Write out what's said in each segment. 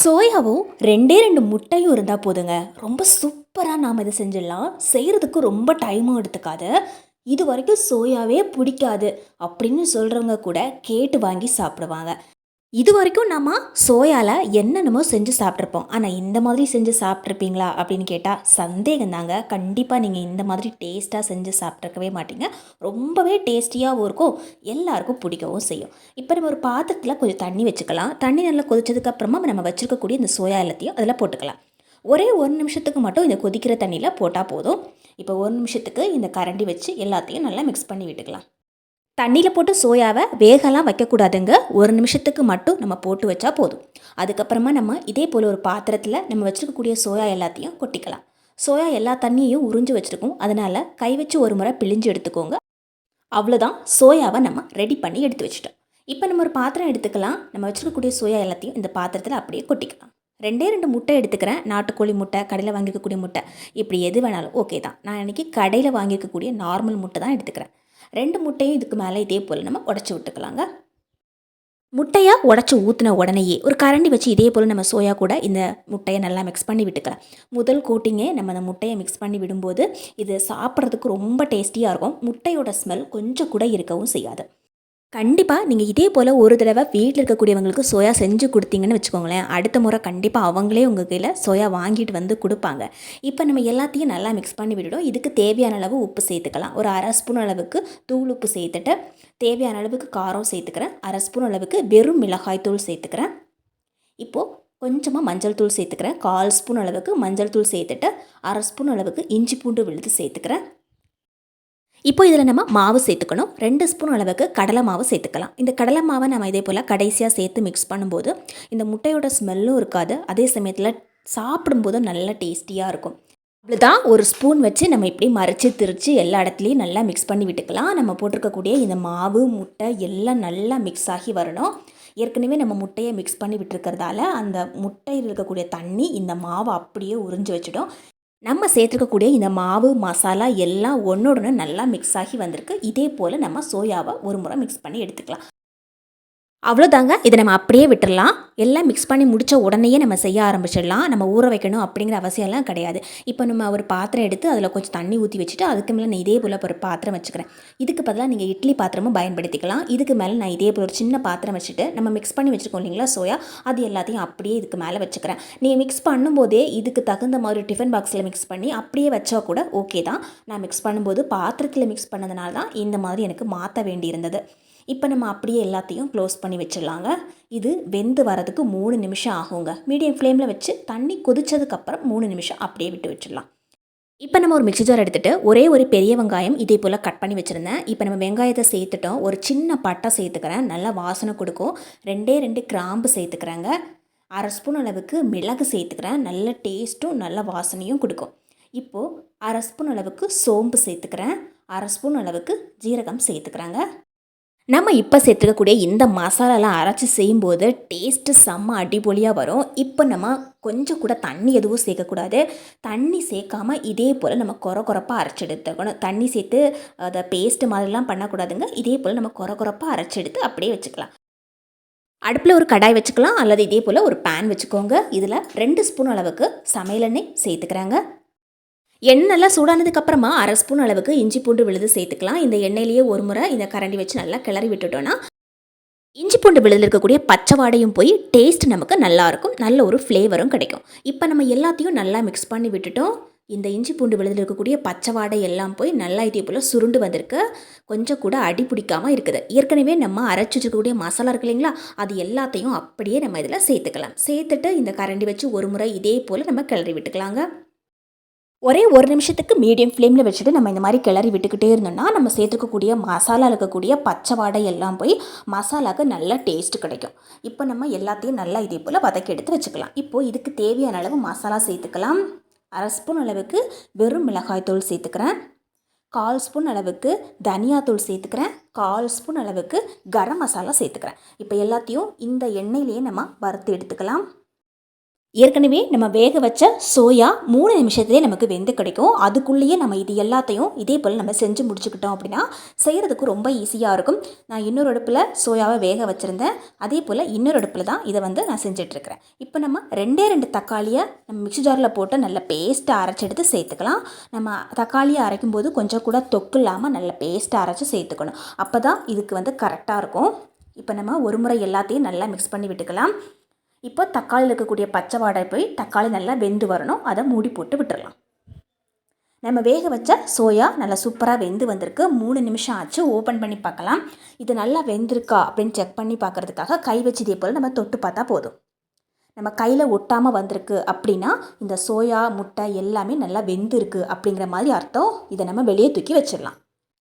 சோயாவும் ரெண்டே ரெண்டு முட்டையும் இருந்தால் போதுங்க. ரொம்ப சூப்பராக நாம் இதை செஞ்சிடலாம். செய்கிறதுக்கு ரொம்ப டைமும் எடுத்துக்காது. இது வரைக்கும் சோயாவே பிடிக்காது அப்படின்னு சொல்கிறவங்க கூட கேட்டு வாங்கி சாப்பிடுவாங்க. இது வரைக்கும் நம்ம சோயாவில் என்னென்னமோ செஞ்சு சாப்பிட்ருப்போம் ஆனால் இந்த மாதிரி செஞ்சு சாப்பிட்ருப்பீங்களா அப்படின்னு கேட்டால் சந்தேகம் தாங்க கண்டிப்பாக நீங்கள் இந்த மாதிரி டேஸ்ட்டாக செஞ்சு சாப்பிட்ருக்கவே மாட்டீங்க. ரொம்பவே டேஸ்டியாகவும் இருக்கும். எல்லாருக்கும் பிடிக்கவும் செய்யும். இப்போ நம்ம ஒரு பாத்திரத்தில் கொஞ்சம் தண்ணி வச்சுக்கலாம். தண்ணி நல்லா கொதிச்சதுக்கப்புறமா நம்ம வச்சுருக்கக்கூடிய இந்த சோயா எல்லாத்தையும் அதில் போட்டுக்கலாம். ஒரே ஒரு நிமிஷத்துக்கு மட்டும் இந்த கொதிக்கிற தண்ணியில் போட்டால் போதும். இப்போ ஒரு நிமிஷத்துக்கு இந்த கரண்டி வச்சு எல்லாத்தையும் நல்லா மிக்ஸ் பண்ணி விட்டுக்கலாம். தண்ணியில் போட்டு சோயாவை வேகலாம் வைக்கக்கூடாதுங்க. ஒரு நிமிஷத்துக்கு மட்டும் நம்ம போட்டு வச்சா போதும். அதுக்கப்புறமா நம்ம இதே போல் ஒரு பாத்திரத்தில் நம்ம வச்சுருக்கக்கூடிய சோயா எல்லாத்தையும் கொட்டிக்கலாம். சோயா எல்லா தண்ணியையும் உறிஞ்சு வச்சுருக்கோம். அதனால் கை வச்சு ஒரு முறை பிழிஞ்சு எடுத்துக்கோங்க. அவ்வளோதான் சோயாவை நம்ம ரெடி பண்ணி எடுத்து வச்சுட்டோம். இப்போ நம்ம ஒரு பாத்திரம் எடுத்துக்கலாம். நம்ம வச்சுருக்கக்கூடிய சோயா எல்லாத்தையும் இந்த பாத்திரத்தில் அப்படியே கொட்டிக்கலாம். ரெண்டே ரெண்டு முட்டை எடுத்துக்கிறேன். நாட்டுக்கோழி முட்டை கடையில் வாங்கிக்கக்கூடிய முட்டை. இப்படி எது வேணாலும் ஓகே தான். நான் இன்றைக்கி கடையில் வாங்கிக்கக்கூடிய நார்மல் முட்டை தான் எடுத்துக்கிறேன். ரெண்டு முட்டையும் இதுக்கு மேலே இதே போல் நம்ம உடச்சி விட்டுக்கலாங்க. முட்டையாக உடச்சி ஊற்றின உடனேயே ஒரு கரண்டி வச்சு இதே போல் நம்ம சோயா கூட இந்த முட்டையை நல்லா மிக்ஸ் பண்ணி விட்டுக்கலாம். முதல் கோட்டிங்கே நம்ம அந்த முட்டையை மிக்ஸ் பண்ணி விடும்போது இது சாப்பிட்றதுக்கு ரொம்ப டேஸ்டியாக இருக்கும். முட்டையோட ஸ்மெல் கொஞ்சம் கூட இருக்கவும் செய்யாது. கண்டிப்பாக நீங்கள் இதே போல் ஒரு தடவை வீட்டில் இருக்கக்கூடியவங்களுக்கு சோயா செஞ்சு கொடுத்தீங்கன்னு வச்சுக்கோங்களேன். அடுத்த முறை கண்டிப்பாக அவங்களே உங்கள் கையில் சோயா வாங்கிட்டு வந்து கொடுப்பாங்க. இப்போ நம்ம எல்லாத்தையும் நல்லா மிக்ஸ் பண்ணி விட்டுடும் இதுக்கு தேவையான அளவு உப்பு சேர்த்துக்கலாம். ஒரு அரை ஸ்பூன் அளவுக்கு தூள் உப்பு சேர்த்துட்டு தேவையான அளவுக்கு காரம் சேர்த்துக்கிறேன். அரை ஸ்பூன் அளவுக்கு வெறும் மிளகாய் தூள் சேர்த்துக்கிறேன். இப்போது கொஞ்சமாக மஞ்சள் தூள் சேர்த்துக்கிறேன். கால் ஸ்பூன் அளவுக்கு மஞ்சள் தூள் சேர்த்துட்டு அரை ஸ்பூன் அளவுக்கு இஞ்சி பூண்டு விழுது சேர்த்துக்கிறேன். இப்போ இதில் நம்ம மாவு சேர்த்துக்கணும். ரெண்டு ஸ்பூன் அளவுக்கு கடலை மாவு சேர்த்துக்கலாம். இந்த கடலை மாவை நம்ம இதே போல் கடைசியாக சேர்த்து மிக்ஸ் பண்ணும்போது இந்த முட்டையோட ஸ்மெல்லும் இருக்காது. அதே சமயத்தில் சாப்பிடும்போது நல்லா டேஸ்டியாக இருக்கும். அவ்வளோதான் ஒரு ஸ்பூன் வச்சு நம்ம இப்படி மறைச்சி திரித்து எல்லா இடத்துலையும் நல்லா மிக்ஸ் பண்ணி விட்டுக்கலாம். நம்ம போட்டிருக்கக்கூடிய இந்த மாவு முட்டை எல்லாம் நல்லா மிக்ஸ் ஆகி வரணும். ஏற்கனவே நம்ம முட்டையை மிக்ஸ் பண்ணி விட்டுருக்கிறதால அந்த முட்டையில் இருக்கக்கூடிய தண்ணி இந்த மாவை அப்படியே உறிஞ்சி வச்சிடும். நம்ம சேர்த்துருக்கக்கூடிய இந்த மாவு மசாலா எல்லாம் ஒன்றோடனே நல்லா மிக்ஸ் ஆகி வந்திருக்கு. இதே போல் நம்ம சோயாவை ஒரு முறை மிக்ஸ் பண்ணி எடுத்துக்கலாம். அவ்வளோதாங்க. இதை நம்ம அப்படியே விட்டுடலாம் எல்லாம் மிக்ஸ் பண்ணி முடித்த உடனேயே நம்ம செய்ய ஆரம்பிச்சிடலாம். நம்ம ஊற வைக்கணும் அப்படிங்கிற அவசியம்லாம் கிடையாது. இப்போ நம்ம ஒரு பாத்திரம் எடுத்து அதில் கொஞ்சம் தண்ணி ஊற்றி வச்சுட்டு அதுக்கு மேலே நான் இதே போல் ஒரு பாத்திரம் வச்சுக்கிறேன். இதுக்கு பதிலாக நீங்கள் இட்லி பாத்திரமும் பயன்படுத்திக்கலாம். இதுக்கு மேலே நான் இதே போல் ஒரு சின்ன பாத்திரம் வச்சுட்டு நம்ம மிக்ஸ் பண்ணி வச்சுருக்கோம் இல்லைங்களா சோயா? அது எல்லாத்தையும் அப்படியே இதுக்கு மேலே வச்சுக்கிறேன். நீங்கள் மிக்ஸ் பண்ணும்போதே இதுக்கு தகுந்த மாதிரி டிஃபன் பாக்ஸில் மிக்ஸ் பண்ணி அப்படியே வச்சா கூட ஓகே தான். நான் மிக்ஸ் பண்ணும்போது பாத்திரத்தில் மிக்ஸ் பண்ணதுனால தான் இந்த மாதிரி எனக்கு மாற்ற வேண்டியிருந்தது. இப்போ நம்ம அப்படியே எல்லாத்தையும் க்ளோஸ் பண்ணி வச்சிடலாங்க. இது வெந்து வரதுக்கு மூணு நிமிஷம் ஆகுங்க. மீடியம் ஃப்ளேமில் வச்சு தண்ணி கொதிச்சதுக்கப்புறம் மூணு நிமிஷம் அப்படியே விட்டு வச்சிடலாம். இப்போ நம்ம ஒரு மிக்சி ஜார் எடுத்துகிட்டு ஒரே ஒரு பெரிய வெங்காயம் இதே போல் கட் பண்ணி வச்சுருந்தேன். இப்போ நம்ம வெங்காயத்தை சேர்த்துட்டோம். ஒரு சின்ன பட்டை சேர்த்துக்கிறேன். நல்லா வாசனை கொடுக்கும். ரெண்டே ரெண்டு கிராம்பு சேர்த்துக்கிறேங்க. அரை ஸ்பூன் அளவுக்கு மிளகு சேர்த்துக்கிறேன். நல்ல டேஸ்ட்டும் நல்ல வாசனையும் கொடுக்கும். இப்போது அரை ஸ்பூன் அளவுக்கு சோம்பு சேர்த்துக்கிறேன். அரை ஸ்பூன் அளவுக்கு ஜீரகம் சேர்த்துக்கிறாங்க. நம்ம இப்போ சேர்த்துக்கக்கூடிய இந்த மசாலாலாம் அரைச்சி செய்யும்போது டேஸ்ட்டு செம்ம அடிபொலியாக வரும். இப்போ நம்ம கொஞ்சம் கூட தண்ணி எதுவும் சேர்க்கக்கூடாது. தண்ணி சேர்க்காம இதே போல் நம்ம குறை குறைப்பாக அரைச்சி எடுத்துக்கணும். தண்ணி சேர்த்து அதை பேஸ்ட்டு மாதிரிலாம் பண்ணக்கூடாதுங்க. இதே போல் நம்ம குறை குறைப்பாக அரைச்சி எடுத்து அப்படியே வச்சுக்கலாம். அடுப்பில் ஒரு கடாய் வச்சுக்கலாம். அல்லது இதே போல் ஒரு பேன் வச்சுக்கோங்க. இதில் ரெண்டு ஸ்பூன் அளவுக்கு சமையலெண்ணெய் சேர்த்துக்கிறாங்க. எண்ணெய் நல்லா சூடானதுக்கப்புறமா அரை ஸ்பூன் அளவுக்கு இஞ்சி பூண்டு விழுது சேர்த்துக்கலாம். இந்த எண்ணெயிலேயே ஒரு முறை இந்த கரண்டி வச்சு நல்லா கிளறி விட்டுட்டோன்னா இஞ்சி பூண்டு விழுதில் இருக்கக்கூடிய பச்சை வாடையும் போய் டேஸ்ட் நமக்கு நல்லாயிருக்கும் நல்ல ஒரு ஃப்ளேவரும் கிடைக்கும். இப்போ நம்ம எல்லாத்தையும் நல்லா மிக்ஸ் பண்ணி விட்டுட்டோம். இந்த இஞ்சி பூண்டு விழுதில் இருக்கக்கூடிய பச்சை வாடை எல்லாம் போய் நல்லா இதே போல் சுருண்டு வந்திருக்கு. கொஞ்சம் கூட அடி பிடிக்காமல் இருக்குது. ஏற்கனவே நம்ம அரைச்சி வச்சுருக்கக்கூடிய மசாலா இருக்கு இல்லைங்களா? அது எல்லாத்தையும் அப்படியே நம்ம இதில் சேர்த்துக்கலாம். சேர்த்துட்டு இந்த கரண்டி வச்சு ஒரு முறை இதே போல் நம்ம கிளறி விட்டுக்கலாங்க. ஒரே ஒரு நிமிஷத்துக்கு மீடியம் ஃப்ளேமில் வச்சுட்டு நம்ம இந்த மாதிரி கிளறி விட்டுக்கிட்டே இருந்தோம்னா நம்ம சேர்த்துக்கக்கூடிய மசாலா இருக்கக்கூடிய பச்சை வாடை எல்லாம் போய் மசாலாவுக்கு நல்ல டேஸ்ட் கிடைக்கும். இப்போ நம்ம எல்லாத்தையும் நல்லா இதே போல் வதக்கி எடுத்து வச்சுக்கலாம். இப்போது இதுக்கு தேவையான அளவு மசாலா சேர்த்துக்கலாம். அரை ஸ்பூன் அளவுக்கு வெறும் மிளகாய் தூள் சேர்த்துக்கிறேன். கால் ஸ்பூன் அளவுக்கு தனியாத்தூள் சேர்த்துக்கிறேன். கால் ஸ்பூன் அளவுக்கு கரம் மசாலா சேர்த்துக்கிறேன். இப்போ எல்லாத்தையும் இந்த எண்ணெயிலேயே நம்ம வறுத்து எடுத்துக்கலாம். ஏற்கனவே நம்ம வேக வச்ச சோயா மூணு நிமிஷத்துலேயே நமக்கு வெந்து கிடைக்கும். அதுக்குள்ளேயே நம்ம இது எல்லாத்தையும் இதே போல் நம்ம செஞ்சு முடிச்சுக்கிட்டோம் அப்படின்னா செய்கிறதுக்கு ரொம்ப ஈஸியாக இருக்கும். நான் இன்னொரு அடுப்பில் சோயாவை வேக வச்சுருந்தேன். அதே போல் இன்னொரு அடுப்பில் தான் இதை வந்து நான் செஞ்சிட்ருக்கிறேன். இப்போ நம்ம ரெண்டே ரெண்டு தக்காளியை நம்ம மிக்ஸி ஜாரில் போட்டு நல்ல பேஸ்ட்டை அரைச்சி எடுத்து சேர்த்துக்கலாம். நம்ம தக்காளியை அரைக்கும் போது கொஞ்சம் கூட தொக்கு இல்லாமல் நல்ல பேஸ்ட்டை அரைச்சி சேர்த்துக்கணும். அப்போ தான் இதுக்கு வந்து கரெக்டாக இருக்கும். இப்போ நம்ம ஒரு முறை எல்லாத்தையும் நல்லா மிக்ஸ் பண்ணி விட்டுக்கலாம். இப்போ தக்காளியில் இருக்கக்கூடிய பச்சை வாடை போய் தக்காளி நல்லா வெந்து வரணும். அதை மூடி போட்டு விட்டுடலாம் நம்ம வேக வச்ச சோயா நல்லா சூப்பராக வெந்து வந்திருக்கு. மூணு நிமிஷம் ஆச்சு. ஓப்பன் பண்ணி பார்க்கலாம். இது நல்லா வெந்திருக்கா அப்படின்னு செக் பண்ணி பார்க்குறதுக்காக கை வச்சு இதே போல் நம்ம தொட்டு பார்த்தா போதும். நம்ம கையில் ஒட்டாமல் வந்திருக்கு அப்படின்னா இந்த சோயா முட்டை எல்லாமே நல்லா வெந்திருக்கு அப்படிங்கிற மாதிரி அர்த்தம். இதை நம்ம வெளியே தூக்கி வச்சிடலாம்.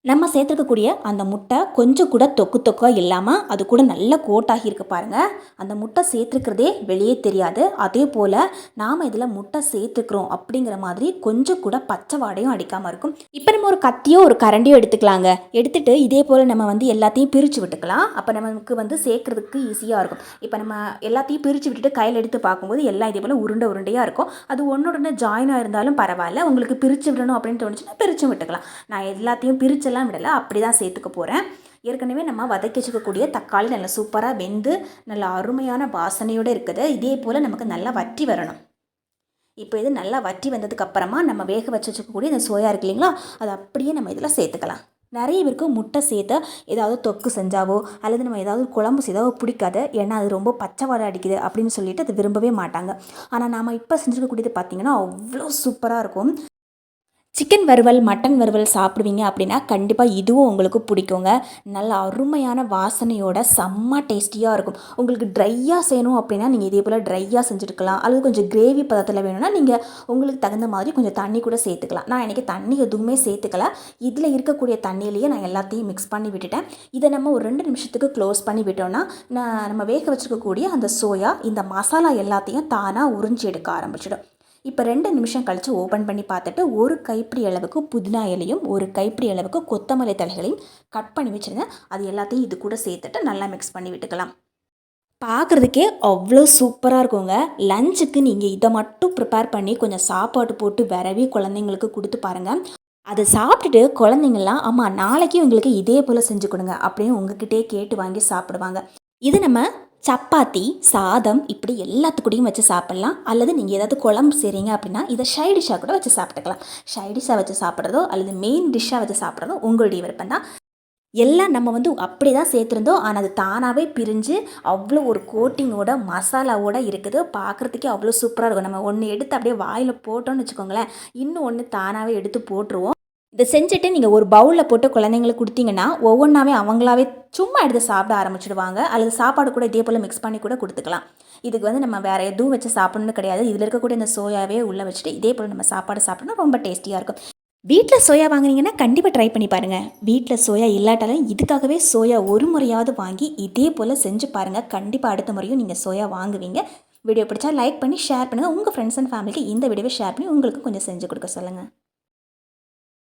நம்ம சேர்த்துருக்கக்கூடிய அந்த முட்டை கொஞ்சம் கூட தொக்கு தொக்காக இல்லாமல் அது கூட நல்ல கோட்டாகி இருக்கு பாருங்கள் அந்த முட்டை சேர்த்துருக்கிறதே வெளியே தெரியாது. அதே போல் நாம் இதில் முட்டை சேர்த்துக்கிறோம் அப்படிங்கிற மாதிரி கொஞ்சம் கூட பச்சை வாடையும் அடிக்காமல் இருக்கும். இப்போ நம்ம ஒரு கத்தியோ ஒரு கரண்டியோ எடுத்துக்கலாங்க. எடுத்துகிட்டு இதே போல் நம்ம வந்து எல்லாத்தையும் பிரித்து விட்டுக்கலாம். அப்போ நமக்கு வந்து சேர்க்குறதுக்கு ஈஸியாக இருக்கும். இப்போ நம்ம எல்லாத்தையும் பிரித்து விட்டுட்டு கையில் எடுத்து பார்க்கும்போது எல்லாம் இதே போல் உருண்டை உருண்டையாக இருக்கும். அது ஒன்று ஜாயினாக இருந்தாலும் பரவாயில்ல. உங்களுக்கு பிரித்து விடணும் அப்படின்னு தோணுச்சுன்னா பிரித்து விட்டுக்கலாம். நான் எல்லாத்தையும் பிரித்து எல்லாம் விடலை அப்படி தான் சேர்த்துக்க போகிறேன் ஏற்கனவே நம்ம வதக்கி வச்சுக்கக்கூடிய தக்காளி நல்லா சூப்பராக வெந்து நல்ல அருமையான வாசனையோடு இருக்குது. இதே போல் நமக்கு நல்லா வற்றி வரணும். இப்போ இது நல்லா வற்றி வந்ததுக்கப்புறமா நம்ம வேக வச்சு வச்சுக்கக்கூடிய இந்த சோயா இருக்கு இல்லைங்களா அதை அப்படியே நம்ம இதில் சேர்த்துக்கலாம். நிறைய பேருக்கு முட்டை சேர்த்து ஏதாவது தொக்கு செஞ்சாவோ அல்லது நம்ம ஏதாவது குழம்பு செய்தாவோ பிடிக்காது. ஏன்னா அது ரொம்ப பச்சை வாடை அடிக்குது அப்படின்னு சொல்லிட்டு அது விரும்பவே மாட்டாங்க. ஆனால் நாம் இப்போ செஞ்சுருக்கக்கூடியது பார்த்திங்கன்னா அவ்வளோ சூப்பராக இருக்கும். சிக்கன் வறுவல் மட்டன் வறுவல் சாப்பிடுவீங்க அப்படின்னா கண்டிப்பாக இதுவும் உங்களுக்கு பிடிக்குங்க. நல்ல அருமையான வாசனையோட செம்ம டேஸ்டியாக இருக்கும். உங்களுக்கு ட்ரையாக செய்யணும் அப்படின்னா நீங்கள் இதே போல் ட்ரையாக செஞ்சுருக்கலாம் அல்லது கொஞ்சம் கிரேவி பதத்தில் வேணும்னா நீங்கள் உங்களுக்கு தகுந்த மாதிரி கொஞ்சம் தண்ணி கூட சேர்த்துக்கலாம். நான் எனக்கு தண்ணி எதுவுமே சேர்த்துக்கல. இதில் இருக்கக்கூடிய தண்ணியிலேயே நான் எல்லாத்தையும் மிக்ஸ் பண்ணி விட்டுட்டேன். இதை நம்ம ஒரு ரெண்டு நிமிஷத்துக்கு க்ளோஸ் பண்ணி விட்டோம்னா நான் நம்ம வேக வச்சுருக்கக்கூடிய அந்த சோயா இந்த மசாலா எல்லாத்தையும் தானாக உறிஞ்சி எடுக்க ஆரம்பிச்சிடும். இப்போ ரெண்டு நிமிஷம் கழித்து ஓப்பன் பண்ணி பார்த்துட்டு ஒரு கைப்பிடி அளவுக்கு புதினா இலையும் ஒரு கைப்பிடி அளவுக்கு கொத்தமல்லி தலைகளையும் கட் பண்ணி வச்சுருந்தேன் அது எல்லாத்தையும் இது கூட சேர்த்துட்டு நல்லா மிக்ஸ் பண்ணி விட்டுக்கலாம். பார்க்குறதுக்கே அவ்வளோ சூப்பராக இருக்குங்க. லஞ்சுக்கு நீங்கள் இதை மட்டும் ப்ரிப்பேர் பண்ணி கொஞ்சம் சாப்பாடு போட்டு விரவி குழந்தைங்களுக்கு கொடுத்து பாருங்கள் அதை சாப்பிட்டுட்டு குழந்தைங்கள்லாம் ஆமாம் நாளைக்கு உங்களுக்கு இதே போல் செஞ்சு கொடுங்க. அப்படின்னு உங்ககிட்டே கேட்டு வாங்கி சாப்பிடுவாங்க. இது நம்ம சப்பாத்தி சாதம் இப்படி எல்லாத்துக்கூடையும் வச்சு சாப்பிட்லாம். அல்லது நீங்கள் ஏதாவது குழம்பு செய்கிறீங்க அப்படின்னா இதை ஷை டிஷ்ஷாக கூட வச்சு சாப்பிட்டுக்கலாம். ஷை டிஷ்ஷாக வச்சு சாப்பிட்றதோ அல்லது மெயின் டிஷ்ஷாக வச்சு சாப்பிட்றதோ உங்களுடைய விருப்பம் தான். எல்லாம் நம்ம வந்து அப்படி தான் சேர்த்துருந்தோம். ஆனால் அது தானாகவே பிரிஞ்சு அவ்வளோ ஒரு கோட்டிங்கோட மசாலாவோட இருக்குது. பார்க்குறதுக்கே அவ்வளோ சூப்பராக இருக்கும். நம்ம ஒன்று எடுத்து அப்படியே வாயில் போட்டோம்னு வச்சுக்கோங்களேன் இன்னும் ஒன்று தானாகவே எடுத்து போட்டுருவோம். இதை செஞ்சுட்டு நீங்கள் ஒரு பவுலில் போட்டு குழந்தைங்களுக்கு கொடுத்தீங்கன்னா ஒவ்வொன்றாவே அவங்களாவே சும்மா எடுத்து சாப்பிட ஆரம்பிச்சிடுவாங்க. அல்லது சாப்பாடு கூட இதே போல் மிக்ஸ் பண்ணி கூட கொடுத்துக்கலாம். இதுக்கு வந்து நம்ம வேறு எதுவும் வச்சு சாப்பிடணும்னு கிடையாது. இதில் இருக்கக்கூடிய இந்த சோயாவே உள்ளே வச்சுட்டு இதே போல் நம்ம சாப்பாடு சாப்பிடணும். ரொம்ப டேஸ்டியாக இருக்கும். வீட்டில் சோயா வாங்குனீங்கன்னா கண்டிப்பாக ட்ரை பண்ணி பாருங்கள் வீட்டில் சோயா இல்லாட்டாலும் இதுக்காகவே சோயா ஒரு முறையாவது வாங்கி இதே போல் செஞ்சு பாருங்கள் கண்டிப்பாக அடுத்த முறையும் நீங்கள் சோயா வாங்குவீங்க. வீடியோ பிடிச்சா லைக் பண்ணி ஷேர் பண்ணுங்கள் உங்கள் ஃப்ரெண்ட்ஸ் அண்ட் ஃபேமிலிக்கு இந்த வீடியோவை ஷேர் பண்ணி உங்களுக்கு கொஞ்சம் செஞ்சு கொடுக்க சொல்லுங்கள்